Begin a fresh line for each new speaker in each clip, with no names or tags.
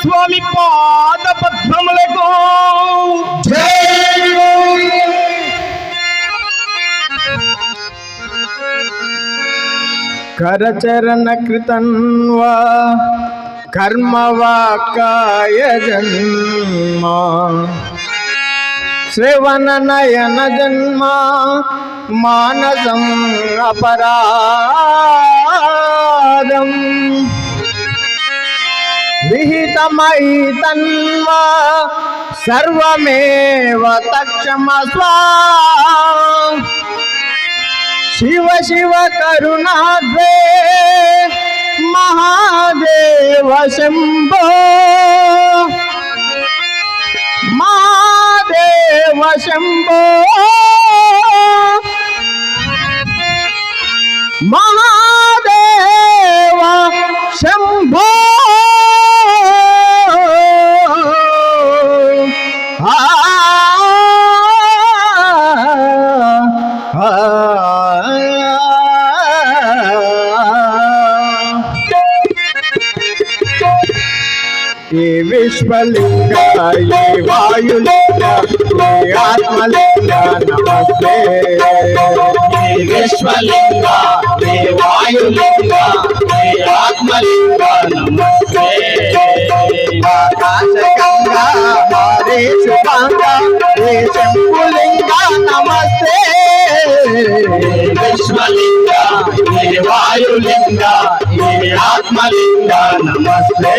స్వామి పాద పద్మములకు కరచరణ కృతన్వా కర్మవాకాయ జన్మ శ్రవణ నయన జన్మ మానసం అపరా విహితమై తన్వా సర్వమేవ తక్షమస్వా. శివ శివ కరుణాద్వే మహాదేవ శంభో. మహాదేవ శంభో. ఏ వాయులింగా ఏ ఆత్మలింగా నమస్తే ఏ విశ్వలింగా ఏ వాయులింగా ఏ ఆత్మలింగా నమస్తే
ఆకాశగంగా
మారేశుగంగా ఏ నమస్తే.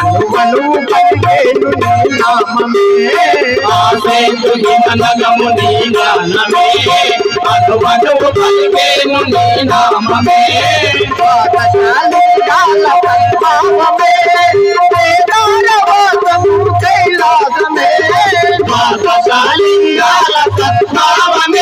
అనువను పలికేను నీ నామమే
ఆసేతు హిమనగము నీ గానమే అటువటువు పలికేను నీ నామమే
పాదశాలింగాల కైలాసమే
సద్భావమే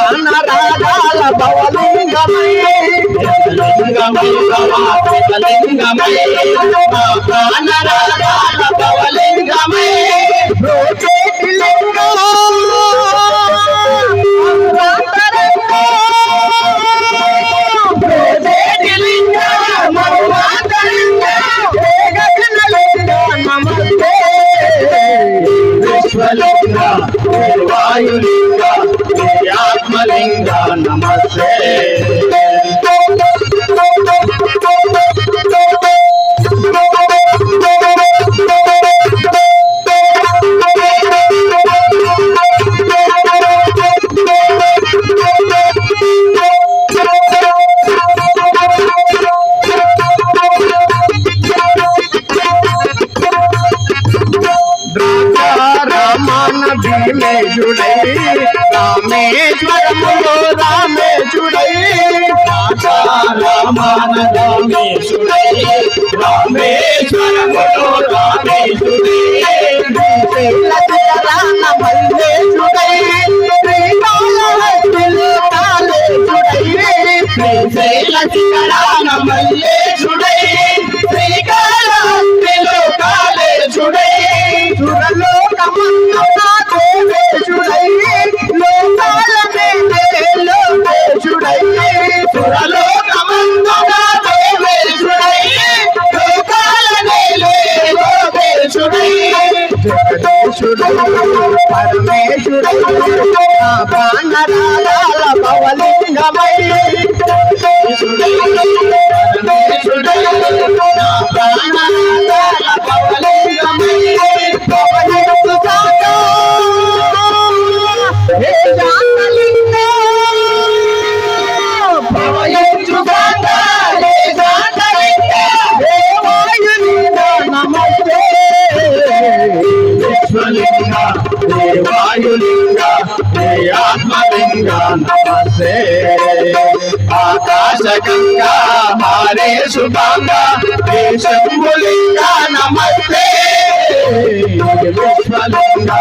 ప్రాణ రాగాల భవలింగమై
లింగమై లింగమై మా ప్రాణరాగాల భవలింగమై ఆత్మలింగ నమస్తే
భీమేశుడై రామేశ్వరములో రామేశుడై
రామానరమేశుడై రామేశ్వరములో రామేశుడై
రామ మల్లేశుడై శ్రీకాళహస్తిలో కాళేశుడై
శ్రీశైల శిఖరాన మల్లేశుడై
I'm పరమేశుడై నా
ప్రాణాల భవలింగమై
నమస్తే
ఆకాశ గంగా హారే శుభంగా శంభులింగ నమస్తే
విశ్వలింగ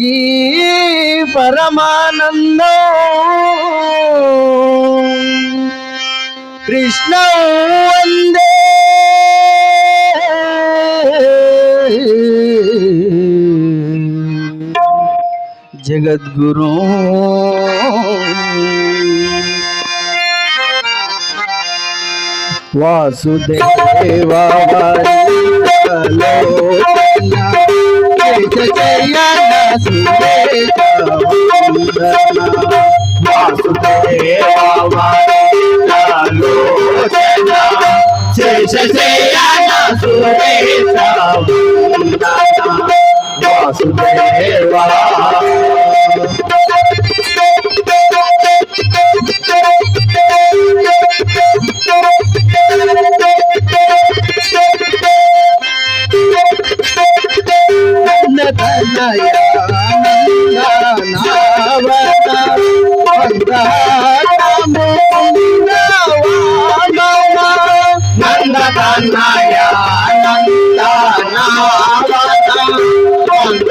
దేవకీ పరమానందం. కృష్ణ వందే. జగద్గురు. వాసుదేవా
శేష
వాసుదేవా
నంద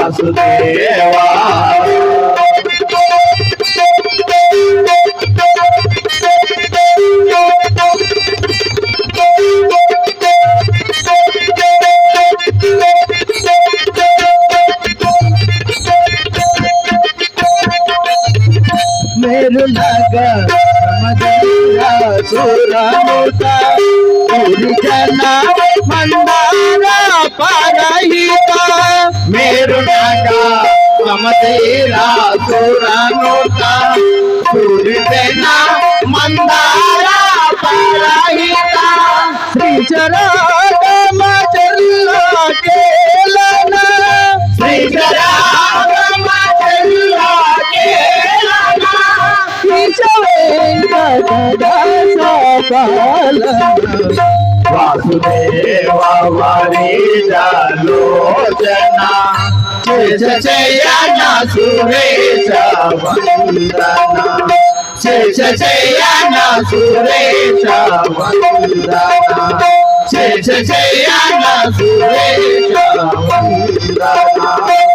వాసుదేవ సమతీరా సురనుత సూర్యసేన మందార పరహిత
శ్రీచరామ చల్ల కేలన
వాసుదేవ శేష శయన సురేశ వందన. శేష శయన సురేశ వందన. శేష శయన సురేశ వందన.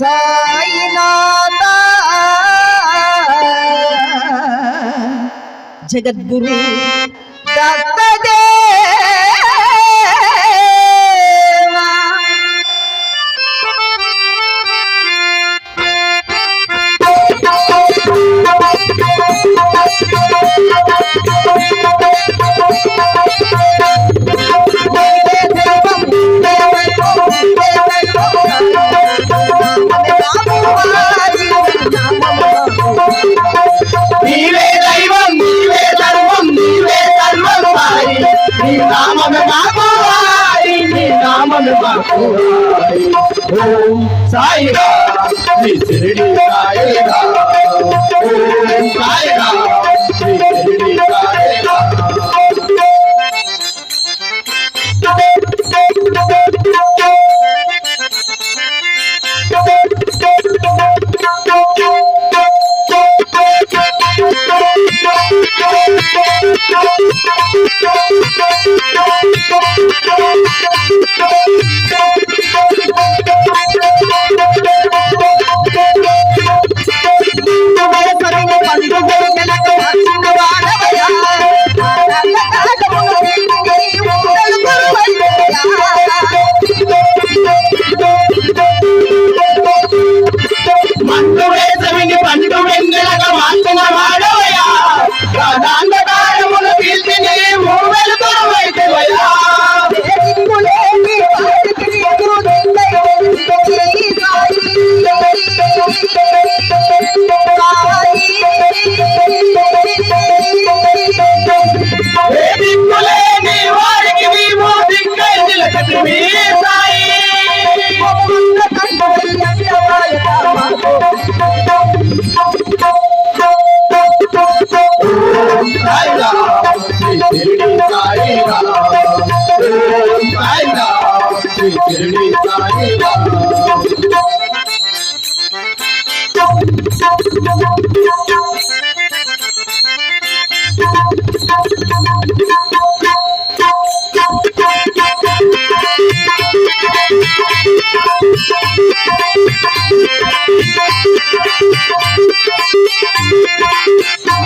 సాయినాథ. జగద్గురు
దత్తదే साईं राम
शिरडी साईं Thank you.